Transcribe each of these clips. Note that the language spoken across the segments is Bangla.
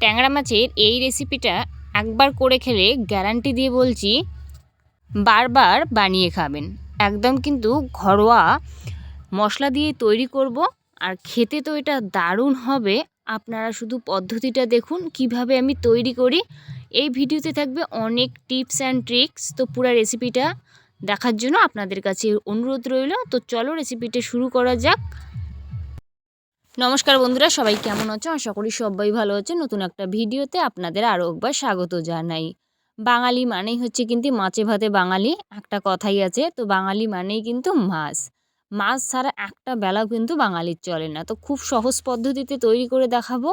ট্যাংরা মাছের এই রেসিপিটা একবার করে খেলে গ্যারান্টি দিয়ে বলছি বারবার বানিয়ে খাবেন। একদম কিন্তু ঘরোয়া মশলা দিয়ে তৈরি করব আর খেতে তো এটা দারুণ হবে। আপনারা শুধু পদ্ধতিটা দেখুন, কীভাবে আমি তৈরি করি। এই ভিডিওতে থাকবে অনেক টিপস অ্যান্ড ট্রিক্স তো পুরো রেসিপিটা দেখার জন্য আপনাদের কাছে অনুরোধ রইল। তো চলো রেসিপিটা শুরু করা যাক। নমস্কার বন্ধুরা, সবাই কেমন আছো? আশা করি সবাই ভালো আছে। নতুন একটা ভিডিওতে আপনাদের আরও একবার স্বাগত জানাই। বাঙালি মানেই হচ্ছে কিন্তু মাছে ভাতে বাঙালি, একটা কথাই আছে, তো বাঙালি মানেই কিন্তু মাছ। মাছ ছাড়া একটা বেলাও কিন্তু বাঙালির চলে না। তো খুব সহজ পদ্ধতিতে তৈরি করে দেখাবো।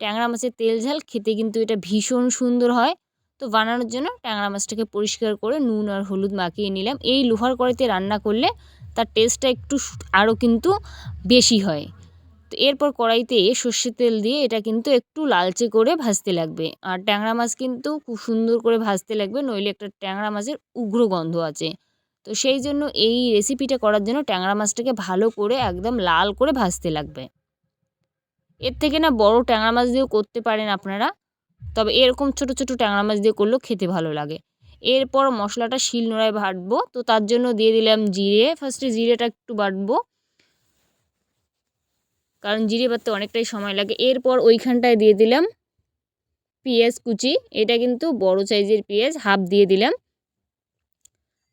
ট্যাংরা মাছের তেল ঝাল খেতে কিন্তু এটা ভীষণ সুন্দর হয়। তো বানানোর জন্য ট্যাংরা মাছটাকে পরিষ্কার করে নুন আর হলুদ মাখিয়ে নিলাম। এই লোহার কড়াইতে রান্না করলে তার টেস্টটা একটু আরও কিন্তু বেশি হয়। এরপর কড়াইতে সর্ষের তেল দিয়ে এটা কিন্তু একটু লালচে করে ভাজতে লাগবে। আর ট্যাংরা মাছ কিন্তু খুব সুন্দর করে ভাজতে লাগবে, নইলে একটা ট্যাংরা মাছের উগ্র গন্ধ আছে। তো সেই জন্য এই রেসিপিটা করার জন্য ট্যাংরা মাছটাকে ভালো করে একদম লাল করে ভাজতে লাগবে। এর থেকে না বড় ট্যাংরা মাছ দিয়েও করতে পারেন আপনারা, তবে এরকম ছোট ছোট ট্যাংরা মাছ দিয়ে করলেও খেতে ভালো লাগে। এরপর মশলাটা শিল নোড়ায় বাটবো, তো তার জন্য দিয়ে দিলাম জিরে। ফার্স্টে জিরেটা একটু বাটবো। কারণ জিরে বাটতে অনেকটাই সময় লাগে। এরপর ওইখানটায় দিয়ে দিলাম পেঁয়াজ কুচি। এটা কিন্তু বড় সাইজের পেঁয়াজ, হাফ দিয়ে দিলাম।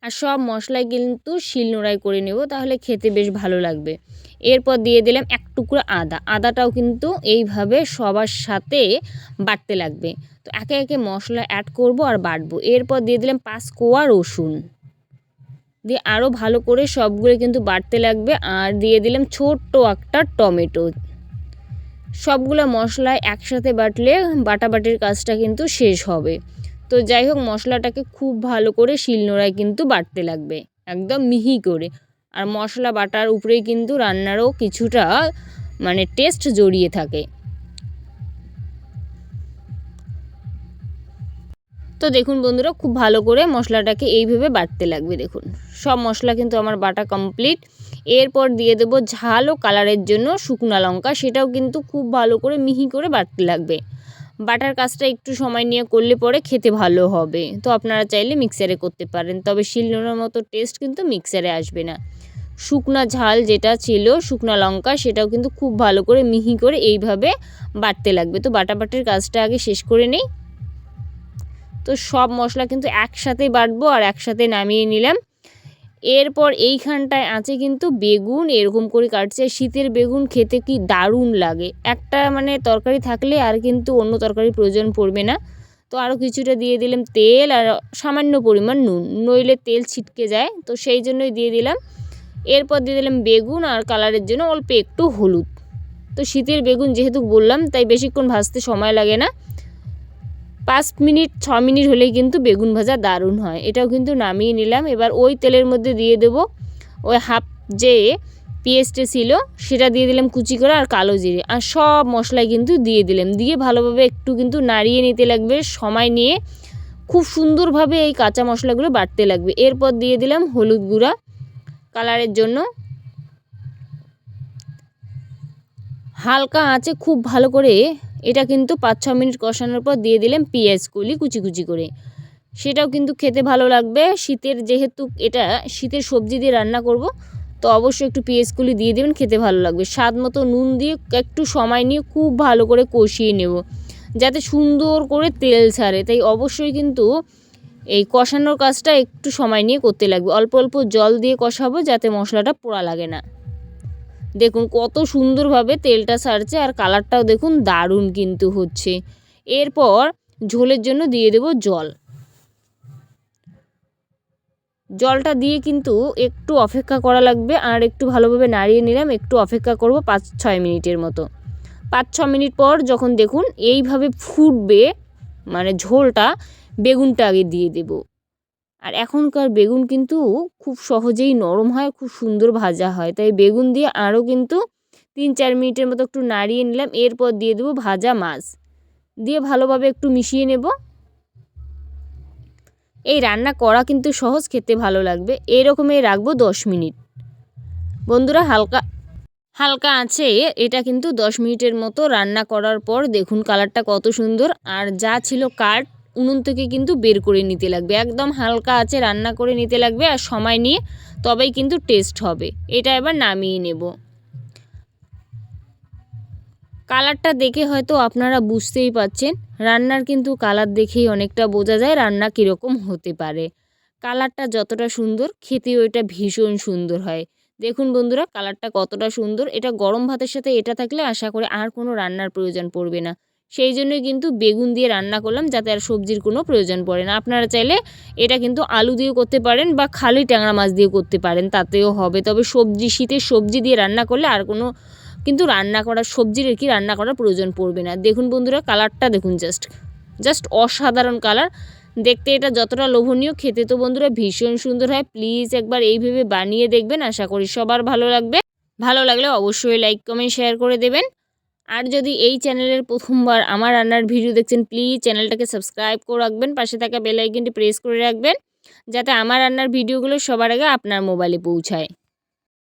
আর সব মশলাই কিন্তু শিলনোড়ায় করে নেব, তাহলে খেতে বেশ ভালো লাগবে। এরপর দিয়ে দিলাম এক টুকরো আদা। আদাটাও কিন্তু এইভাবে সবার সাথে বাটতে লাগবে। তো একে একে মশলা অ্যাড করব আর বাটবো এরপর দিয়ে দিলাম পাঁচ কোয়া রসুন। দিয়ে আরও ভালো করে সবগুলো কিন্তু বাটতে লাগবে। আর দিয়ে দিলাম ছোট্ট একটা টমেটো। সবগুলো মশলা একসাথে বাটলে বাটাবাটির কাজটা কিন্তু শেষ হবে। তো যাই হোক, মশলাটাকে খুব ভালো করে শিলনোড়ায় কিন্তু বাটতে লাগবে। একদম মিহি করে। আর মশলা বাটার উপরেই কিন্তু রান্নারও কিছুটা মানে টেস্ট জড়িয়ে থাকে। তো দেখুন বন্ধুরা, খুব ভালো করে মশলাটাকে এইভাবে বাটতে লাগবে দেখুন। সব মশলা কিন্তু আমার বাটা কমপ্লিট। এরপর দিয়ে দেবো ঝাল ও কালারের জন্য শুকনা লঙ্কা, সেটাও কিন্তু খুব ভালো করে মিহি করে বাটতে লাগবে। বাটার কাজটা একটু সময় নিয়ে করলে পরে খেতে ভালো হবে। তো আপনারা চাইলে মিক্সারে করতে পারেন, তবে শিলনোড়ার মতো টেস্ট কিন্তু মিক্সারে আসবে না। শুকনা ঝাল যেটা ছিল, শুকনা লঙ্কা, সেটাও কিন্তু খুব ভালো করে মিহি করে এইভাবে বাটতে লাগবে। তো বাটাবাটির কাজটা আগে শেষ করে নেই। তো সব মশলা কিন্তু একসাথেই বাটবো আর একসাথে নামিয়ে নিলাম। এরপর এইখানটায় আছে কিন্তু বেগুন, এরকম করে কাটছে। শীতের বেগুন খেতে কি দারুণ লাগে। একটা মানে তরকারি থাকলে আর কিন্তু অন্য তরকারির প্রয়োজন পড়বে না। তো আরও কিছুটা দিয়ে দিলাম তেল আর সামান্য পরিমাণ নুন। নইলে তেল ছিটকে যায়, তো সেই জন্যই দিয়ে দিলাম। এরপর দিয়ে দিলাম বেগুন আর কালারের জন্য অল্প একটু হলুদ। তো শীতের বেগুন যেহেতু বললাম, তাই বেশিক্ষণ ভাজতে সময় লাগে না। পাঁচ মিনিট, ছ মিনিট হলেই কিন্তু বেগুন ভাজা দারুণ হয়। এটাও কিন্তু নামিয়ে নিলাম। এবার ওই তেলের মধ্যে দিয়ে দেবো ওই হাফ যে পেঁয়াজটা ছিল, সেটা দিয়ে দিলাম কুচি করে আর কালো জিরে। আর সব মশলাই কিন্তু দিয়ে দিলাম। দিয়ে ভালোভাবে একটু কিন্তু নাড়িয়ে নিতে লাগবে, সময় নিয়ে খুব সুন্দরভাবে এই কাঁচা মশলাগুলো বাটতে লাগবে। এরপর দিয়ে দিলাম হলুদ গুঁড়া কালারের জন্য। হালকা আঁচে খুব ভালো করে এটা কিন্তু পাঁচ, ছ মিনিট কষানোর পর দিয়ে দিলাম পেঁয়াজ কলি কুচি কুচি করে। সেটাও কিন্তু খেতে ভালো লাগবে। শীতের যেহেতু এটা, শীতের সবজি দিয়ে রান্না করব, তো অবশ্যই একটু পেঁয়াজ কলি দিয়ে দেবেন, খেতে ভালো লাগবে। স্বাদ মতো নুন দিয়ে একটু সময় নিয়ে খুব ভালো করে কষিয়ে নেব, যাতে সুন্দর করে তেল ছাড়ে। তাই অবশ্যই কিন্তু এই কষানোর কাজটা একটু সময় নিয়ে করতে লাগবে। অল্প অল্প জল দিয়ে কষাবো, যাতে মশলাটা পোড়া লাগে না। দেখুন, কত সুন্দরভাবে তেলটা সারছে আর কালারটাও দেখুন দারুণ কিন্তু হচ্ছে। এরপর ঝোলের জন্য দিয়ে দেব জল। জলটা দিয়ে কিন্তু একটু অপেক্ষা করা লাগবে আর একটু ভালোভাবে নাড়িয়ে নিলাম, একটু অপেক্ষা করব পাঁচ ছয় মিনিটের মতো। পাঁচ ছ মিনিট পর যখন দেখুন এইভাবে ফুটবে মানে ঝোলটা, বেগুনটা আগে দিয়ে দেব। আর এখনকার বেগুন কিন্তু খুব সহজেই নরম হয়, খুব সুন্দর ভাজা হয়। তাই বেগুন দিয়ে আরও কিন্তু তিন চার মিনিটের মতো একটু নাড়িয়ে নিলাম, এরপর দিয়ে দেবো ভাজা মাছ। দিয়ে ভালোভাবে একটু মিশিয়ে নেব। এই রান্না করা কিন্তু সহজ, খেতে ভালো লাগবে। এরকমই রাখব দশ মিনিট। বন্ধুরা, হালকা হালকা আছে এটা কিন্তু দশ মিনিটের মতো রান্না করার পর দেখুন কালারটা কত সুন্দর। আর যা ছিল কাঠ উনুন থেকে কিন্তু বের করে নিতে লাগবে। একদম হালকা আছে রান্না করে নিতে লাগবে আর সময় নিয়ে তবেই কিন্তু টেস্ট হবে। এটা এবার নামিয়ে নেব। কালারটা দেখে হয়তো আপনারা বুঝতেই পাচ্ছেন, রান্নার কিন্তু কালার দেখেই অনেকটা বোঝা যায় রান্না কীরকম হতে পারে। কালারটা যতটা সুন্দর, খেতেও এটা ভীষণ সুন্দর হয়। দেখুন বন্ধুরা, কালারটা কতটা সুন্দর। এটা গরম ভাতের সাথে এটা থাকলে আশা করি আর কোনো রান্নার প্রয়োজন পড়বে না। সেই জন্যই কিন্তু বেগুন দিয়ে রান্না করলাম, যাতে আর সবজির কোনো প্রয়োজন পড়ে না। আপনারা চাইলে এটা কিন্তু আলু দিয়েও করতে পারেন বা খালি ট্যাংরা মাছ দিয়েও করতে পারেন, তাতেও হবে। তবে সবজি, শীতের সবজি দিয়ে রান্না করলে আর কোনো কিন্তু রান্না করার, সবজির কি রান্না করার প্রয়োজন পড়বে না। দেখুন বন্ধুরা, কালারটা দেখুন জাস্ট জাস্ট অসাধারণ কালার। দেখতে এটা যতটা লোভনীয়, খেতে তো বন্ধুরা ভীষণ সুন্দর হয়। প্লিজ একবার এইভাবে বানিয়ে দেখবেন। আশা করি সবার ভালো লাগবে। ভালো লাগলে অবশ্যই লাইক, কমেন্ট, শেয়ার করে দেবেন। আর যদি এই চ্যানেলের প্রথমবার আমার রান্নার ভিডিও দেখছেন প্লিজ চ্যানেলটাকে সাবস্ক্রাইব করে রাখবেন, পাশে থাকা বেল আইকনটি প্রেস করে রাখবেন, যাতে আমার রান্নার ভিডিওগুলো সবার আগে আপনার মোবাইলে পৌঁছায়।